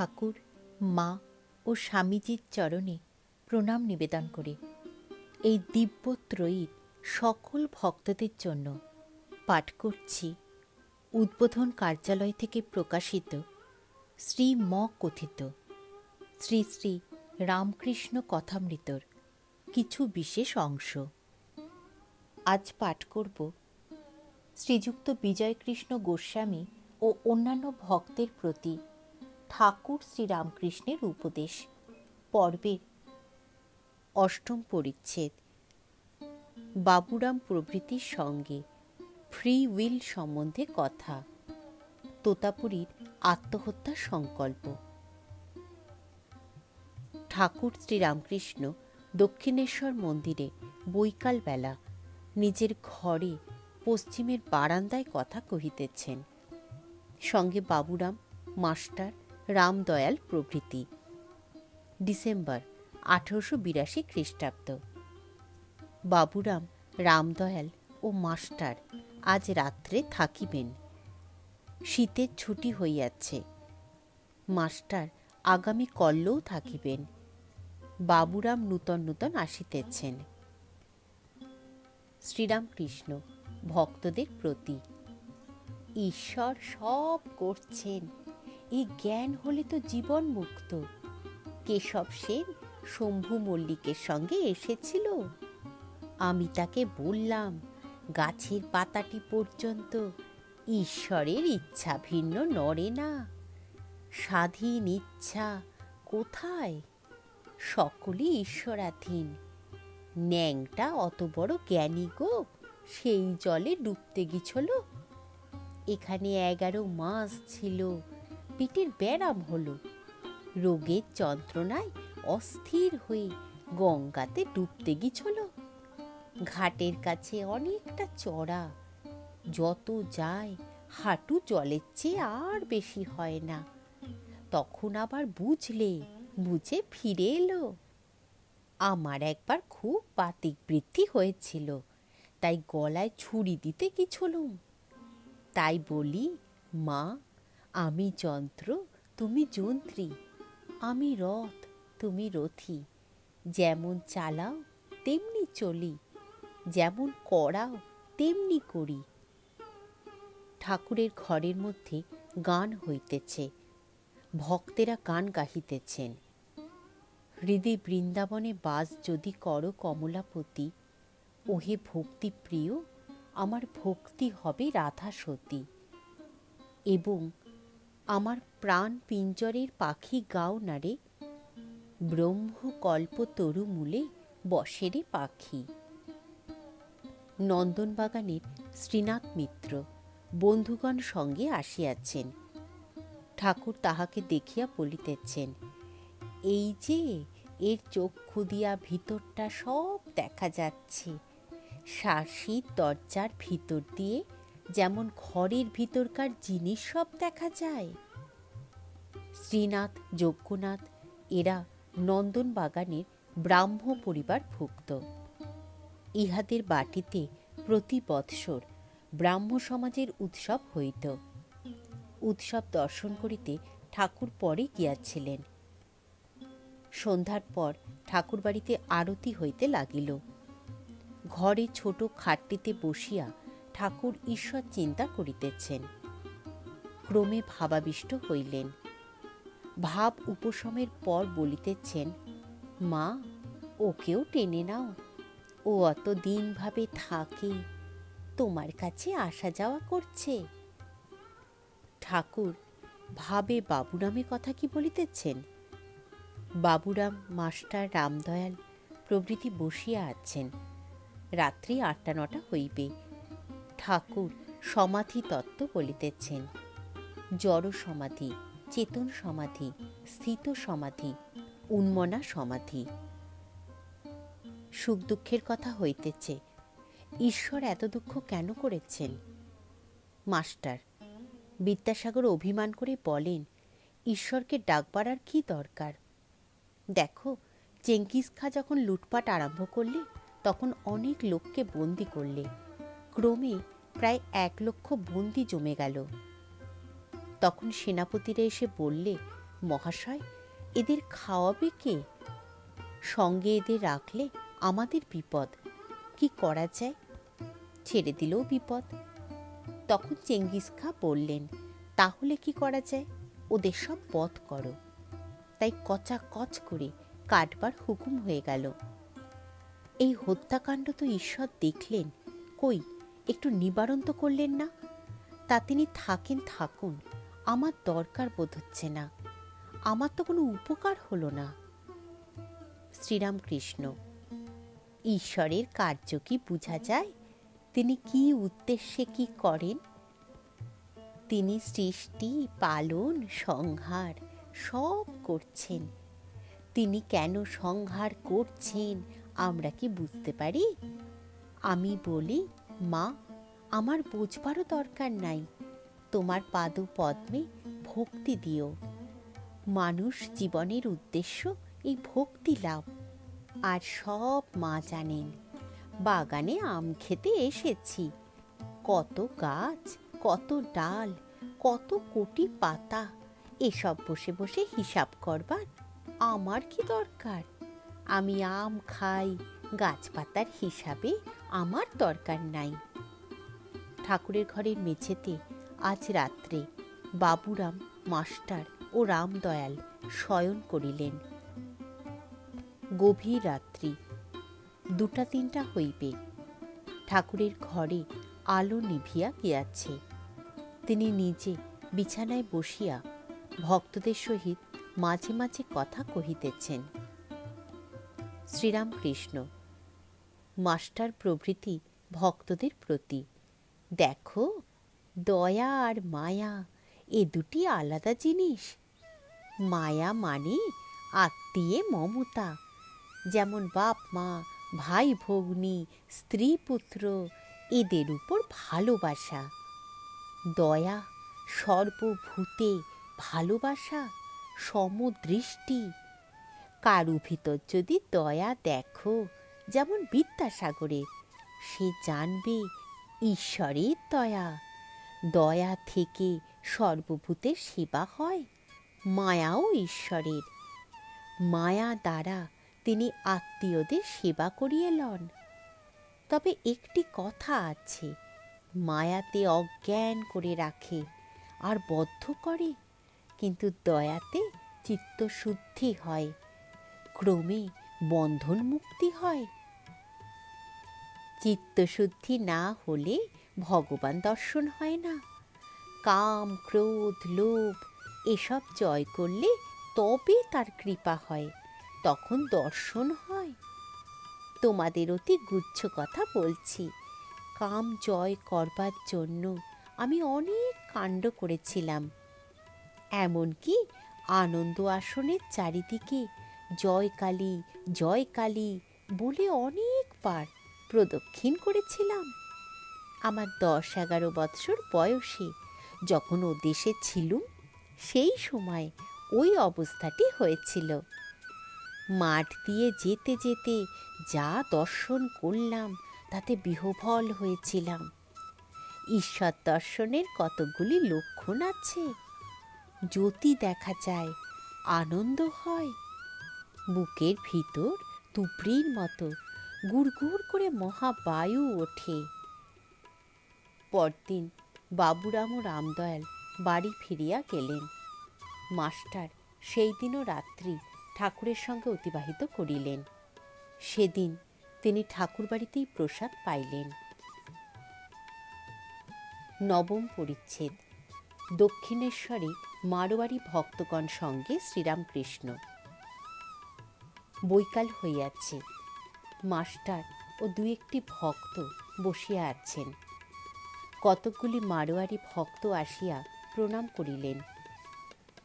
ঠাকুর, মা ও স্বামীজির চরণে প্রণাম নিবেদন করে। এই দিব্যত্রয়ীর সকল ভক্তদের জন্য পাঠ করছি। উদ্বোধন কার্যালয় থেকে প্রকাশিত শ্রী ম কথিত। শ্রী শ্রী রামকৃষ্ণ কথামৃতর কিছু বিশেষ অংশ। আজ পাঠ করব শ্রীযুক্ত বিজয়কৃষ্ণ গোস্বামী ও অন্যান্য ভক্তের প্রতি ঠাকুর শ্রীরামকৃষ্ণের উপদেশ। পর্বের অষ্টম পরিচ্ছেদ। বাবুরাম প্রভৃতির সঙ্গে ফ্রি উইল সম্বন্ধে কথা। তোতাপুরীর আত্মহত্যার সংকল্প। ঠাকুর শ্রীরামকৃষ্ণ দক্ষিণেশ্বর মন্দিরে বৈকালবেলা নিজের ঘরে পশ্চিমের বারান্দায় কথা কহিতেছেন। সঙ্গে বাবুরাম, মাস্টার রামদয়াল প্রভৃতি। ডিসেম্বর, আঠারোশো বিরাশি খ্রিস্টাব্দ। বাবুরাম, রামদয়াল ও মাস্টার আজ রাত্রে থাকিবেন। শীতের ছুটি হইয়াছে। মাস্টার আগামী কল্লেও থাকিবেন। বাবুরাম নূতন নূতন আসিতেছেন। শ্রীরামকৃষ্ণ ভক্তদের প্রতি, ঈশ্বর সব করছেন। এই জ্ঞান হলে তো জীবন মুক্ত। কেশব সেন শম্ভু মল্লিকের সঙ্গে এসেছিল। আমি তাকে বললাম, গাছের পাতাটি পর্যন্ত ঈশ্বরের ইচ্ছা ভিন্ন নড়ে না। স্বাধীন ইচ্ছা কোথায়? সকলই ঈশ্বরাধীন। ন্যাংটা অত বড় জ্ঞানী গো, সেই জলে ডুবতে গিছল এখানে এগারো মাস ছিল। পেটের ব্যারাম হলো। রোগের যন্ত্রণায় অস্থির হয়ে গঙ্গাতে ডুবতে গিছল ঘাটের কাছে অনেকটা চড়া, যত যায় হাঁটু জলের চেয়ে আর বেশি হয় না। তখন আবার বুঝলে, বুঝে ফিরে এলো। আমার একবার খুব বাতিক বৃদ্ধি হয়েছিল, তাই গলায় ছুরি দিতে গিছলুম তাই বলি, মা আমি যন্ত্র, তুমি যন্ত্রী। আমি রথ, তুমি রথি। যেমন চালাও, তেমনি চলি। যেমন করাও, তেমনি করি। ঠাকুরের ঘরের মধ্যে গান হইতেছে। ভক্তেরা গান গাহিতেছেন। হৃদয় বৃন্দাবনে বাস যদি করো কমলাপতি, ওহে ভক্তি প্রিয় আমার ভক্তি হবে রাধা সতী এবং আমার প্রাণ পিঞ্জরের পাখি গাও নারে ব্রহ্মকল্প তরু মূলে বসেরে পাখি। নন্দনবাগানের শ্রীনাথ মিত্র বন্ধুগণ সঙ্গে আসিয়াছেন। ঠাকুর তাহাকে দেখিয়া বলিতেছেন, এই যে এর চক্ষু দিয়া ভিতরটা সব দেখা যাচ্ছে। শাসির দরজার ভিতর দিয়ে যেমন ঘরের ভিতরকার জিনিস সব দেখা যায়। শ্রীনাথ, যজ্ঞনাথ, এরা নন্দন বাগানের ব্রাহ্ম পরিবার ভুক্ত। ইহাদের বাটিতে প্রতি বৎসর ব্রাহ্ম সমাজের উৎসব হইত। উৎসব দর্শন করিতে ঠাকুর পরে গিয়াছিলেন। সন্ধ্যার পর ঠাকুর বাড়িতে আরতি হইতে লাগিল। ঘরে ছোট খাটটিতে বসিয়া ঠাকুর ঈশ্বর চিন্তা করিতেছেন। ক্রমে ভাবাবিষ্ট হইলেন। ভাব উপশমের পর বলিতেছেন, মা, ওকেও টেনে নাও। ও অত দিনভাবে থাকে, তোমার কাছে আসা যাওয়া করছে। ঠাকুর, ভাবে বাবুরামের কথা কি বলিতেছেন? বাবুরাম, মাস্টার রামদয়াল প্রভৃতি বসিয়া আছেন। রাত্রি আটটা নটা হইবে। ঠাকুর সমাধি তত্ত্ব বলিতেছেন। জড় সমাধি, চেতন সমাধি, স্থিত সমাধি, উন্মনা সমাধি। সুখ দুঃখের কথা হইতেছে, ঈশ্বর এত দুঃখ কেন করেছেন? মাস্টার, বিদ্যাসাগর অভিমান করে বলেন, ঈশ্বরকে ডাকবার আর কি দরকার? দেখো চেঙ্কিস খা যখন লুটপাট আরম্ভ করলে, তখন অনেক লোককে বন্দি করলে ক্রমে প্রায় এক লক্ষ বন্দি জমে গেল। তখন সেনাপতিরা এসে বললে, মহাশয়, এদের খাওয়াবে কে? সঙ্গে এদের রাখলে আমাদের বিপদ। কি করা যায়? ছেড়ে দিলেও বিপদ। তখন চেঙ্গিস খা বললেন, তাহলে কি করা যায়? ওদের সব বধ করো। তাই কচা কচ করে কাটবার হুকুম হয়ে গেল। এই হত্যাকাণ্ড তো ঈশ্বর দেখলেন। কই একটু নিবারণ তো করলেন না? তা তিনি থাকেন, থাকুন, আমার দরকার বোধ হচ্ছে না। আমার তো কোনো উপকার হলো না। শ্রীরামকৃষ্ণ, ঈশ্বরের কার্য কি বোঝা যায়? তিনি কি উদ্দেশ্যে কি করেন? তিনি সৃষ্টি, পালন, সংহার সব করছেন। তিনি কেন সংহার করছেন আমরা কি বুঝতে পারি? আমি বলি মা, আমার বুঝবারও দরকার নাই। তোমার পাদ পদ্মে ভক্তি দিও। মানুষ জীবনের উদ্দেশ্য এই ভক্তি লাভ। আর সব মা জানেন, বাগানে আম খেতে এসেছি। কত গাছ, কত ডাল, কত কোটি পাতা, এসব বসে বসে হিসাব করবার আমার কি দরকার? আমি আম খাই গাছপাতার হিসাবে আমার দরকার নাই। ঠাকুরের ঘরের মেঝেতে আজ রাত্রে বাবুরাম, মাস্টার ও রামদয়াল শয়ন করিলেন। গভীর রাত্রি, দুটা তিনটা হইবে। ঠাকুরের ঘরে আলো নিভিয়া গিয়াছে। তিনি নিজে বিছানায় বসিয়া ভক্তদের সহিত মাঝে মাঝে কথা কহিতেছেন, শ্রীরামকৃষ্ণ মাস্টার প্রভৃতি ভক্তদের প্রতি। দেখো, দয়া আর মায়া, এ দুটি আলাদা জিনিস। মায়া মানে আত্মীয়ে মমতা, যেমন বাপ, মা, ভাই, ভগ্নী, স্ত্রী, পুত্র, এদের উপর ভালোবাসা। দয়া, সর্বভূতে ভালোবাসা, সমদৃষ্টি। কারু ভিতর যদি দয়া দেখো যেমন বিদ্যাসাগরের সে জানবে ঈশ্বরের দয়া। দয়া থেকে সর্বভূতের সেবা হয়, মায়াও ঈশ্বরের। মায়া দ্বারা তিনি আত্মীয়দের সেবা করিয়ে লন। তবে একটি কথা আছে, মায়াতে অজ্ঞান করে রাখে আর বদ্ধ করে, কিন্তু দয়াতে চিত্তশুদ্ধি হয়, ক্রমে বন্ধন মুক্তি হয়। চিত্তশুদ্ধি না হলে ভগবান দর্শন হয় না। কাম, ক্রোধ, লোভ এসব জয় করলে তবে তার কৃপা হয়, তখন দর্শন হয়। তোমাদের অতি গুচ্ছ কথা বলছি। কাম জয় করবার জন্য আমি অনেক কাণ্ড করেছিলাম। এমনকি আনন্দ আসনের চারিদিকে জয় কালী জয় কালী বলে অনেকবার প্রদক্ষিণ করেছিলাম। আমার দশ এগারো বৎসর বয়সে যখন ও দেশে ছিলুম সেই সময় ওই অবস্থাটি হয়েছিল। মাঠ দিয়ে যেতে যেতে যা দর্শন করলাম, তাতে বিহ্বল হয়েছিলাম। ঈশ্বর দর্শনের কতগুলি লক্ষণ আছে। জ্যোতি দেখা যায়, আনন্দ হয়, বুকের ভিতর তুবড়ির মতো গুড়গুড় করে মহাবায়ু ওঠে। পরদিন বাবুরাম ও রামদয়াল বাড়ি ফিরিয়া গেলেন। মাস্টার সেই দিনও রাত্রি ঠাকুরের সঙ্গে অতিবাহিত করিলেন। সেদিন তিনি ঠাকুর বাড়িতেই প্রসাদ পাইলেন। নবম পরিচ্ছেদ। দক্ষিণেশ্বরে মারোয়ারি ভক্তগণ সঙ্গে শ্রীরামকৃষ্ণ। বৈকাল হইয়াছে। মাস্টার ও দু একটি ভক্ত বসিয়া আছেন। কতকগুলি মারোয়ারি ভক্ত আসিয়া প্রণাম করিলেন।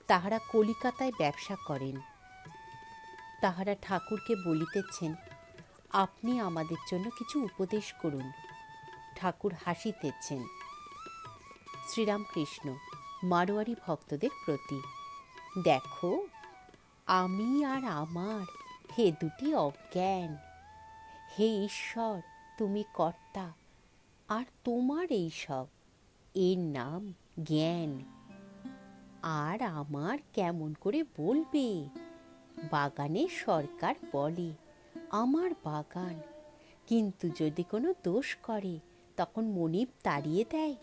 তাহারা কলিকাতায় ব্যবসা করেন। তাহারা ঠাকুরকে বলিতেছেন, আপনি আমাদের জন্য কিছু উপদেশ করুন। ঠাকুর হাসিতেছেন। শ্রীরামকৃষ্ণ মারোয়ারি ভক্তদের প্রতি, দেখো, আমি আর আমার হে দুটি অজ্ঞান হে ঈশ্বর, তুমি কর্তা, আর তোমার এই সব? এর নাম জ্ঞান। আর আমার কেমন করে বলবে? বাগানে সরকার বলে, আমার বাগান। কিন্তু যদি কোনো দোষ করে, তখন মনিব তাড়িয়ে দেয়।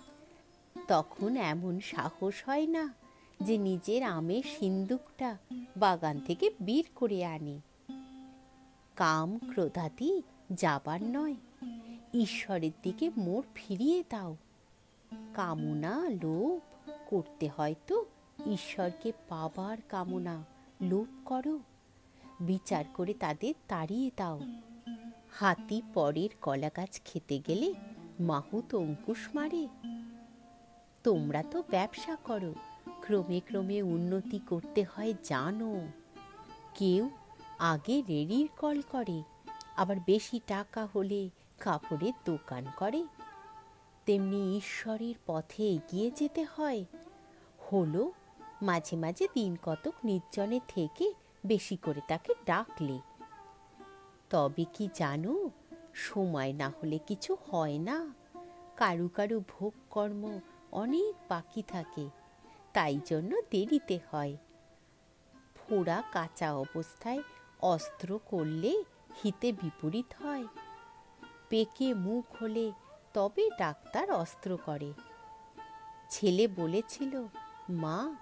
তখন এমন সাহস হয় না যে নিজের আমের সিন্দুকটা বাগান থেকে বের করে আনে। কাম ক্রোধাতি যাবার নয়। ঈশ্বরের দিকে মোড় ফিরিয়ে দাও। কামনা লোভ করতে হয়তো ঈশ্বরকে পাবার কামনা লোভ করো। বিচার করে তাদের তাড়িয়ে দাও। হাতি পরের কলা গাছ খেতে গেলে মাহুত অঙ্কুশ মারে। তোমরা তো ব্যবসা করো, ক্রমে ক্রমে উন্নতি করতে হয় জানো। কেউ আগে রেড়ির কল করে আবার বেশি টাকা হলে কাপড়ের দোকান করে। তেমনি ঈশ্বরের পথে এগিয়ে যেতে হয়। হলো মাঝে মাঝে দিন কতক নির্জনে থেকে বেশি করে তাকে ডাকলে। তবে কি জানো, সময় না হলে কিছু হয় না। কারু কারু ভোগ কর্ম অনেক বাকি থাকে, তাই জন্য দেরিতে হয়। ফোড়া কাঁচা অবস্থায় অস্ত্র করলে হিতে বিপরীত হয়। পেকে মুখ হলে তবে ডাক্তার অস্ত্র করে। ছেলে বলেছিল, মা,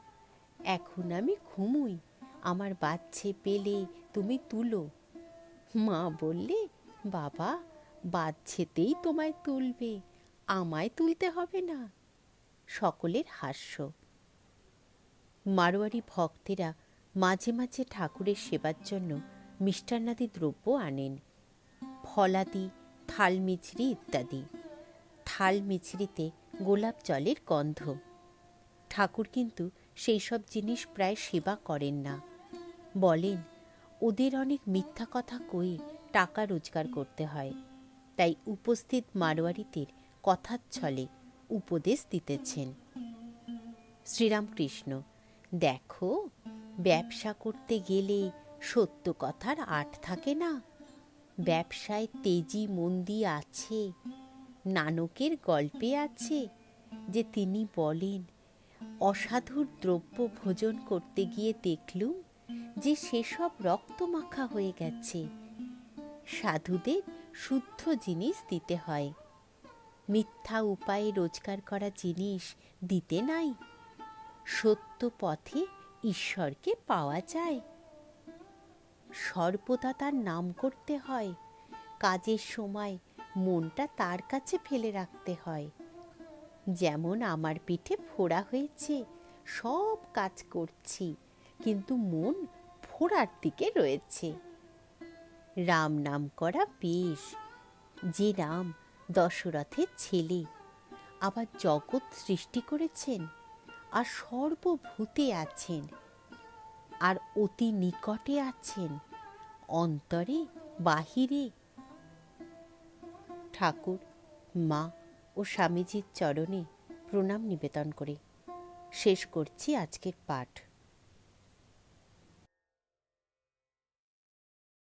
এখন আমি ঘুমুই। আমার বাচ্চে পেলে তুমি তুলো। মা বললে, বাবা, বাচ্ছেতেই তোমায় তুলবে। আমায় তুলতে হবে না। সকলের হাস্য। মারোয়ারি ভক্তেরা মাঝে মাঝে ঠাকুরের সেবার জন্য মিষ্টান্নাদি দ্রব্য আনেন। ফলাদি থাল মিছরি ইত্যাদি। থাল মিছরিতে গোলাপ জলের গন্ধ। ঠাকুর কিন্তু সেই সব জিনিস প্রায় সেবা করেন না। বলেন, ওদের অনেক মিথ্যা কথা কয়ে টাকা রোজগার করতে হয়। তাই উপস্থিত মারোয়ারিদের কথার ছলে উপদেশ দিতেছেন। শ্রীরামকৃষ্ণ, দেখো, ব্যবসা করতে গেলে সত্য কথার আট থাকে না। ব্যবসায় তেজি মন্দি আছে, নানকের গল্পে আছে যে তিনি বলেন, অসাধুর দ্রব্য ভোজন করতে গিয়ে দেখলুম যে সেসব রক্তমাখা হয়ে গেছে। সাধুদের শুদ্ধ জিনিস দিতে হয়। মিথ্যা উপায়ে রোজগার করা জিনিস দিতে নাই। সত্য পথে ঈশ্বরকে পাওয়া যায়। সর্বদা তার নাম করতে হয়। কাজের সময় মনটা তার কাছে ফেলে রাখতে হয়। যেমন আমার পিঠে ফোড়া হয়েছে, সব কাজ করছি, কিন্তু মন ফোড়ার দিকে রয়েছে। রাম নাম করা বেশ, যে রাম দশরথের ছেলে। আবার জগৎ সৃষ্টি করেছেন, আর সর্বভূতে আছেন। আর অতি নিকটে আছেন। অন্তরে, বাহিরে। ঠাকুর, মা ও স্বামীজির চরণে প্রণাম নিবেদন করে। শেষ করছি আজকের পাঠ।